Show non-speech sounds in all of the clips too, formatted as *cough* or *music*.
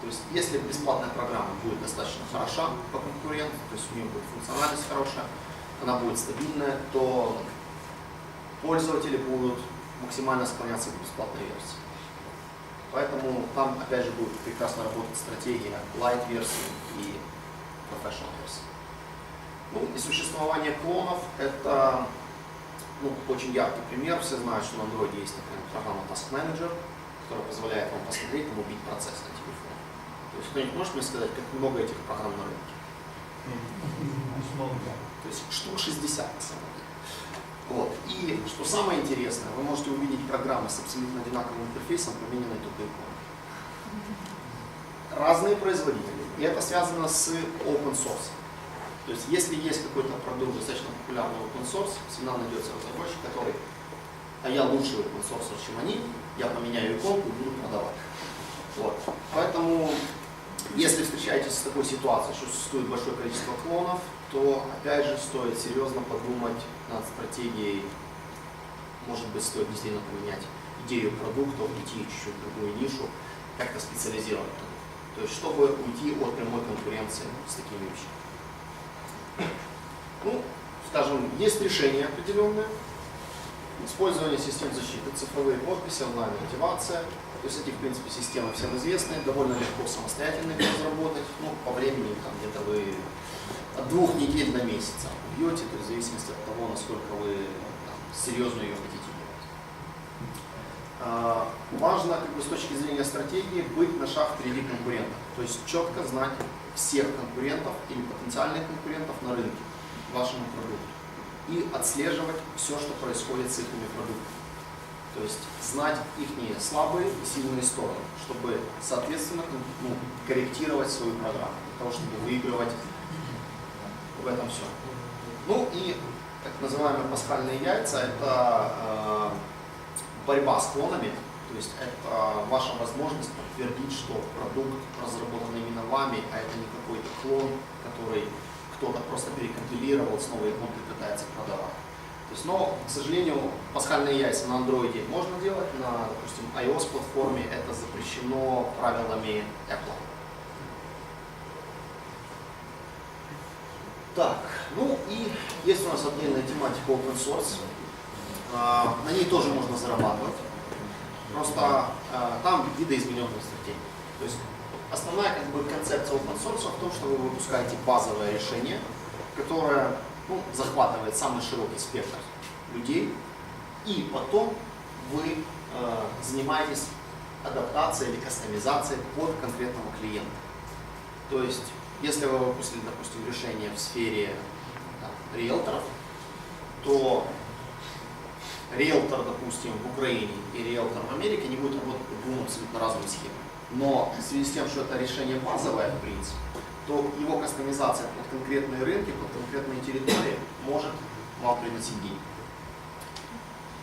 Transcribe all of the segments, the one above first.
То есть если бесплатная программа будет достаточно хороша по конкуренту, то есть у нее будет функциональность хорошая, она будет стабильная, то пользователи будут максимально склоняться к бесплатной версии. Поэтому там, опять же, будет прекрасно работать стратегия light версии и professional версии. Ну и существование клонов – это ну, очень яркий пример. Все знают, что на Android есть такая программа Task Manager, которая позволяет вам посмотреть, там, убить процесс на телефоне. То есть кто-нибудь может мне сказать, как много этих программ на рынке? То есть штук 60 на самом деле. Вот. И что самое интересное, вы можете увидеть программы с абсолютно одинаковым интерфейсом, примененные только иконы. Разные производители. И это связано с open source. То есть если есть какой-то продукт достаточно популярный open source, всегда найдется разработчик, который, а я лучше open source, чем они, я поменяю иконку и буду продавать. Вот. Поэтому, если встречаетесь с такой ситуацией, что существует большое количество клонов, то опять же стоит серьезно подумать над стратегией, может быть стоит действительно поменять идею продуктов, идти чуть-чуть в другую нишу, как-то специализировать продукт. То есть чтобы уйти от прямой конкуренции с такими вещами. Ну, скажем, есть решение определенное, использование систем защиты, цифровые подписи, онлайн-мотивация. То есть эти, в принципе, системы всем известны, довольно легко самостоятельно их разработать. Ну, по времени, там где-то вы от двух недель до месяца бьете, то есть в зависимости от того, насколько вы серьезно ее хотите делать. А, важно, как бы, с точки зрения стратегии, быть на шаг впереди конкурента. То есть четко знать всех конкурентов или потенциальных конкурентов на рынке вашему продукту и отслеживать все, что происходит с их продуктами. То есть знать их слабые и сильные стороны, чтобы, соответственно, ну, корректировать свою программу, для того, чтобы выигрывать в этом все. Ну и так называемые пасхальные яйца – это э, борьба с клонами, то есть это ваша возможность подтвердить, что продукт разработан именно вами, а это не какой-то клон, который кто-то просто перекомпилировал с новой иконкой пытается продавать. То есть, но, к сожалению, пасхальные яйца на андроиде можно делать, на, допустим, iOS платформе это запрещено правилами Apple. Так, ну и есть у нас отдельная тематика open source. А, на ней тоже можно зарабатывать. Просто а, там видоизмененные стратегии. То есть основная как бы, концепция open source в том, что вы выпускаете базовое решение, которое ну, захватывает самый широкий спектр людей, и потом вы э, занимаетесь адаптацией или кастомизацией под конкретного клиента. То есть, если вы выпустили, допустим, решение в сфере там, риэлторов, то риэлтор, допустим, в Украине и риэлтор в Америке не будут работать по двум абсолютно разным схемам. Но в связи с тем, что это решение базовое, в принципе, то его кастомизация под конкретные рынки, под конкретные территории может вам приносить деньги.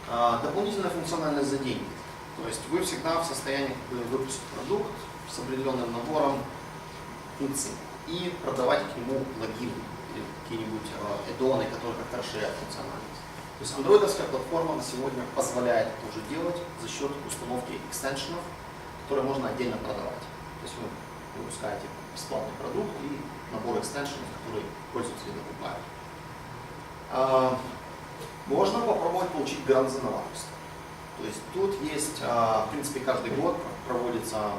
А, дополнительная функциональность за деньги. То есть вы всегда в состоянии выпустить продукт с определенным набором функций и продавать к нему плагины или какие-нибудь эдоны, которые как-то расширяют функциональность. То есть андроидовская платформа на сегодня позволяет это уже делать за счет установки экстеншенов, которые можно отдельно продавать. То есть вы выпускаете бесплатный продукт и набор экстеншенов, которые пользователи покупают. А, можно попробовать получить грант за новаторство. То есть тут есть, а, в принципе, каждый год проводится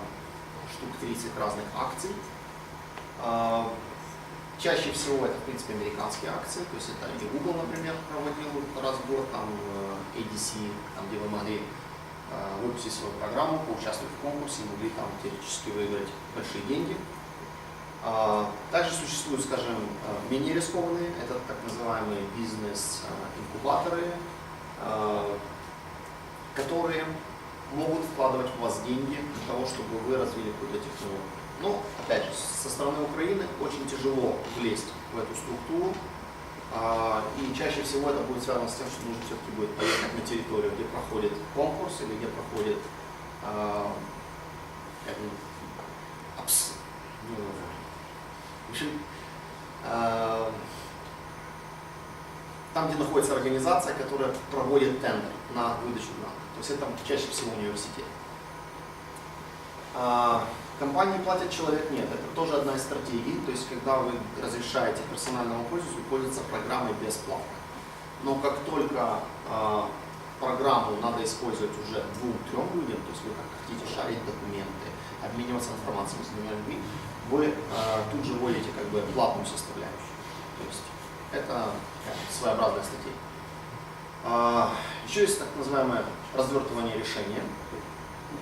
штук 30 разных акций. А, чаще всего это, в принципе, американские акции, то есть это и Google, например, проводил раз в год, там э, ADC, там, где вы могли выпустить свою программу, поучаствовать в конкурсе, могли там теоретически выиграть большие деньги. А, также существуют, скажем, э, менее рискованные, это так называемые бизнес-инкубаторы, которые могут вкладывать в вас деньги для того, чтобы вы развили какую-то технологию. Но, опять же, со стороны Украины очень тяжело влезть в эту структуру, а, и чаще всего это будет связано с тем, что нужно все-таки будет поехать на территорию, где проходит конкурс или где проходит абс, ну, в общем, э, там, где находится организация, которая проводит тендер на выдачу гранта. То есть это чаще всего университет. Компании платят, человек нет. Это тоже одна из стратегий. То есть, когда вы разрешаете персональному пользователю пользоваться программой бесплатно. Но как только а, программу надо использовать уже двум-трем людям, то есть вы как хотите шарить документы, обмениваться информацией с двумя людьми, вы а, тут же вводите как бы платную составляющую. То есть это такая своеобразная статья. А, еще есть так называемое развертывание решения.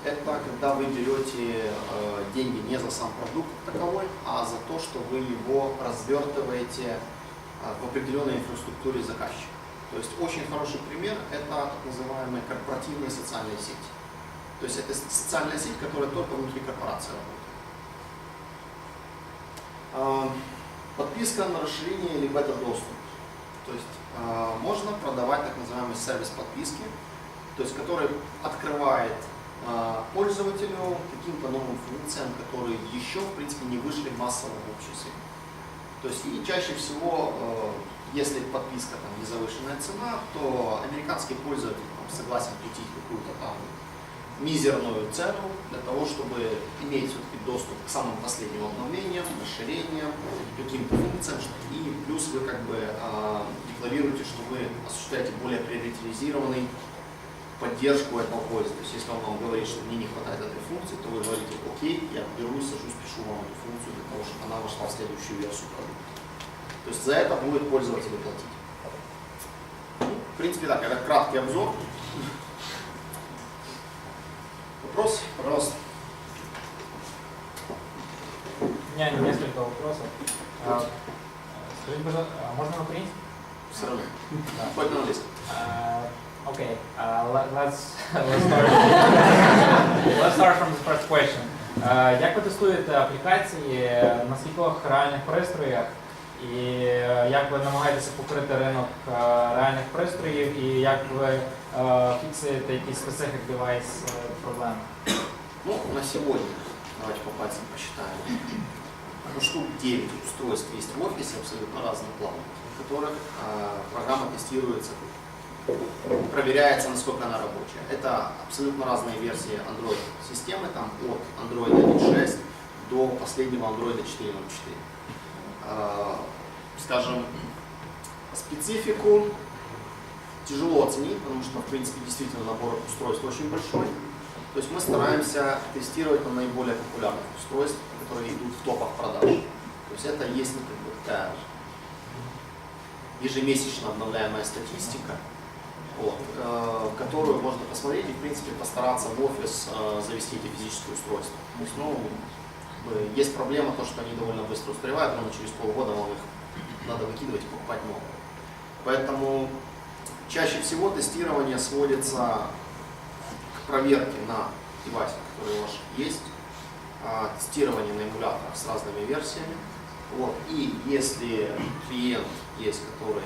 Это когда вы берете э, деньги не за сам продукт таковой, а за то, что вы его развертываете э, в определенной инфраструктуре заказчика. То есть очень хороший пример – это так называемые корпоративные социальные сети. То есть это социальная сеть, которая только внутри корпорации работает. А, Подписка на расширение или бета-доступ. То есть а, можно продавать так называемый сервис подписки, то есть который открывает а, пользователю каким-то новым функциям, которые еще в принципе не вышли в общий свет. То есть и чаще всего, э, если подписка там не завышенная цена, то американский пользователь там, согласен платить какую-то там мизерную цену для того, чтобы иметь все-таки доступ к самым последним обновлениям, расширениям, каким-то функциям. И плюс вы как бы а, декларируете, что вы осуществляете более приоритизированный поддержку этого пользователя. То есть если он вам говорит, что мне не хватает этой функции, то вы говорите, окей, я берусь, сажусь, пишу вам эту функцию для того, чтобы она вошла в следующую версию продукта. То есть за это будет пользователь платить. Ну, в принципе, так, это краткий обзор. Вопрос, пожалуйста. У меня несколько вопросов. А, Скажите, пожалуйста, а можно на украинском? Все равно. Да. Хоть на английском. Uh, okay, uh, let, let's, *laughs* let's, start. *laughs* let's start from the first question. Uh, як ви тестуєте аплікації, на скількох реальних пристроях, і е, як ви намагаєтеся покрити ринок е, реальних пристроїв, і як ви е, фіксуєте якісь specific device е, проблеми? Ну, на сегодня, давайте по пальцам посчитаем. Ну, штук 9 устройств есть в офисе абсолютно разных планов, в которых а, программа тестируется, проверяется, насколько она рабочая. Это абсолютно разные версии Android-системы, там от Android 1.6 до последнего Android 4.04. А, скажем, специфику тяжело оценить, потому что, в принципе, действительно набор устройств очень большой. То есть мы стараемся тестировать на наиболее популярных устройств, которые идут в топах продаж. То есть это есть ну, как бы, такая ежемесячно обновляемая статистика, вот, э, которую можно посмотреть и, в принципе, постараться в офис э, завести эти физические устройства. То есть, ну, есть проблема, то, что они довольно быстро устаревают, но через полгода вам их надо выкидывать и покупать новые. Поэтому чаще всего тестирование сводится к проверке на девайсах, которые у вас есть, а, тестирование на эмуляторах с разными версиями. Вот. И если клиент есть, который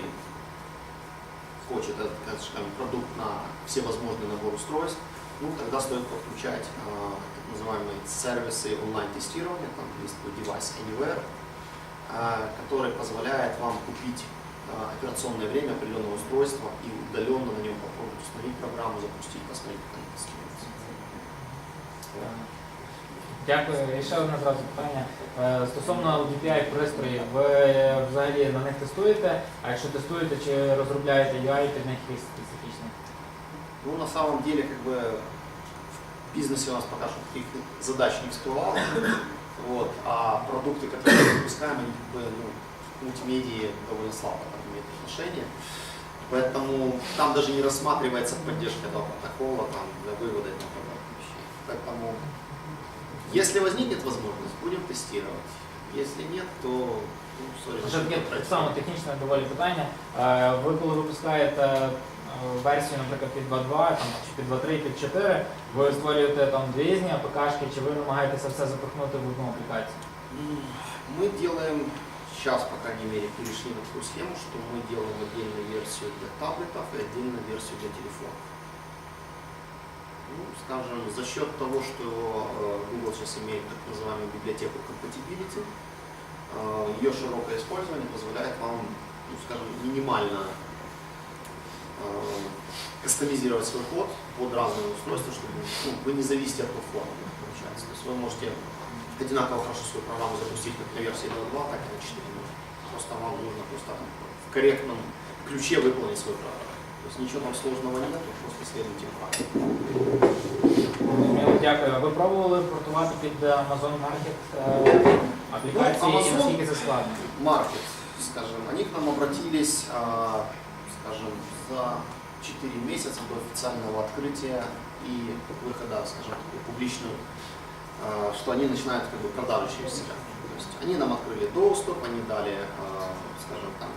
хочет этот так скажем, продукт на всевозможный набор устройств, ну, тогда стоит подключать а, так называемые сервисы онлайн-тестирования, там есть такой девайс Anywhere, а, который позволяет вам купить а, операционное время определенного устройства и удаленно на нем попробовать установить программу, запустить, посмотреть, как она тестируется. Дякую. І ще одне зразу питання. Е, Стосовно DPI пристроїв, ви е, взагалі на них тестуєте? А якщо тестуєте, чи розробляєте UI під них якісь специфічні? Ну, на самом деле, как бы в бизнесе у нас пока что таких задач не всплывало. Вот, а продукты, которые мы выпускаем, они как бы, ну, к мультимедии довольно слабо там, имеют отношение. Поэтому там даже не рассматривается поддержка этого протокола там, для вывода и тому подобных вещей. Поэтому, если возникнет возможность, будем тестировать. Если нет, то, ну, сори, Ще таке решим так потратить. само технічне доволі питання. Е, Ви коли випускаєте е, версію, наприклад, під 2.2, там, чи під 2.3, під 4, ви створюєте там дві різні АПКшки, чи ви намагаєтеся все запихнути в одну аплікацію? М, Мы делаем, сейчас, по крайней мере, перешли на такую схему, что мы делаем отдельную версию для таблетов и отдельную версию для телефонов. Ну, скажем, за счет того, что э, Google сейчас имеет так называемую библиотеку compatibility, э, ее широкое использование позволяет вам, ну, скажем, минимально э, кастомизировать свой код под разные устройства, чтобы ну, вы не зависите от платформы, получается. То есть вы можете одинаково хорошо свою программу запустить как на версии 2.2, так и на 4.0. Просто вам нужно просто в корректном ключе выполнить свою программу. То есть ничего там сложного нет, просто следуйте правилам. Зрозуміло, дякую. А Ви пробували портувати під Amazon Market е, аплікації Ну, і Amazon- наскільки це складно? Маркет, скажем, они к нам обратились, а, скажем, за 4 месяца до официального открытия и выхода, скажем, в такую публичную, а, что они начинают как бы продажу через себя. То есть они нам открыли доступ, они дали, а, скажем, там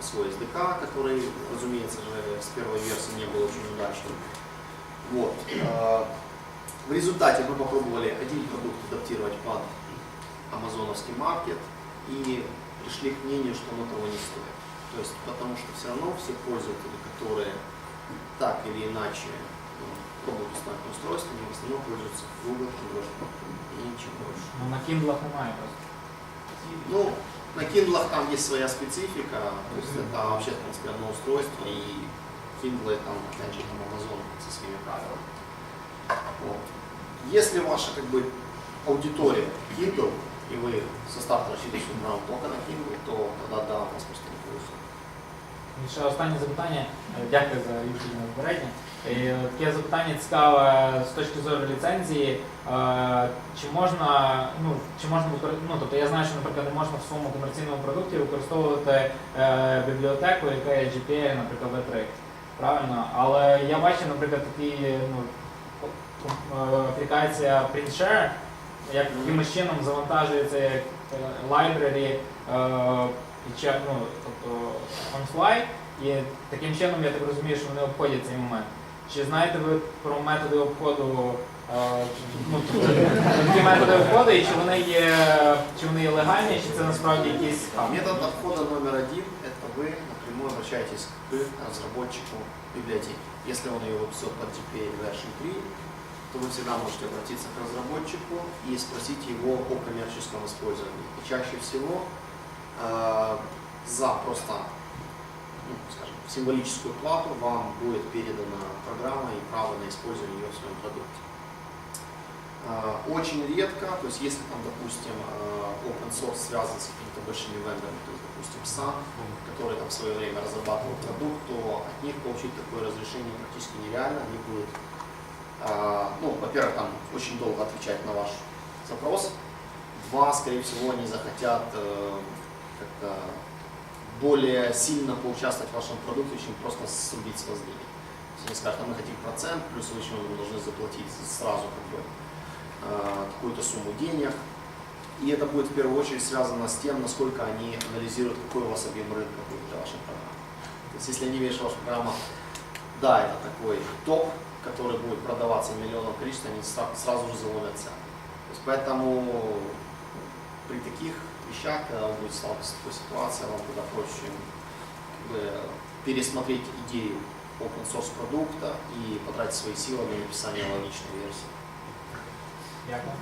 свой SDK, который, разумеется же, с первой версии не был очень удачным. Вот. А, В результате мы попробовали один продукт адаптировать под амазоновский маркет и пришли к мнению, что оно того не стоит. То есть потому что все равно все пользователи, которые так или иначе ну, пробуют установить устройство, они в основном пользуются Google Android и ничего больше. Ну, на Kindle немає просто. Ну, на Kindle там есть своя специфика, то есть это вообще, в принципе, одно устройство, и Kindle там, опять же, там Amazon со своими правилами. Вот. Если ваша как бы аудитория Kindle, и вы со старта рассчитываете свою программу только на Kindle, то тогда да, у вас просто не получится. І ще останнє запитання. Е, Дякую за відповідь на попереднє. Таке запитання цікаве з точки зору ліцензії. Е, Чи можна, ну, чи можна ну, тобто я знаю, що, наприклад, не можна в своєму комерційному продукті використовувати е, бібліотеку, яка є GPL, наприклад, V3. Правильно? Але я бачив, наприклад, такі ну, е, аплікація PrintShare, як якимось чином завантажується як library ну, тобто on fly, і таким чином я так розумію, що вони обходять цей момент. Чи знаєте ви про методи обходу, е, ну, тобто, такі методи обходу, і чи вони є, чи вони є легальні, чи це насправді якісь А хам? метод отхода номер один – это вы напрямую обращаетесь к разработчику библиотеки. Если он ее выпустил под GPL version 3, то вы всегда можете обратиться к разработчику и спросить его о коммерческом использовании. И чаще всего э, за просто, ну, скажем, символическую плату вам будет передана программа и право на использование ее в своем продукте. А, Очень редко, то есть если там, допустим, а, open source связан с какими-то большими вендорами, то есть, допустим, SAP, который там в свое время разрабатывал продукт, то от них получить такое разрешение практически нереально. Они будут, а, ну, во-первых, там очень долго отвечать на ваш запрос. Два, скорее всего, они захотят э, как-то более сильно поучаствовать в вашем продукте, чем просто срубить с вас денег. То есть они скажут, а мы хотим процент, плюс вы еще должны заплатить сразу как бы э, какую-то сумму денег. И это будет в первую очередь связано с тем, насколько они анализируют, какой у вас объем рынка будет для вашей программы. То есть если они видят, что ваша программа, да, это такой топ, который будет продаваться миллионом количества, они сра- сразу же заводят цену. То есть поэтому при таких вещах, когда вы будете сталкиваться с такой ситуацией, вам куда проще как бы, пересмотреть идею open source продукта и потратить свои силы на написание логичной версии. Дякую.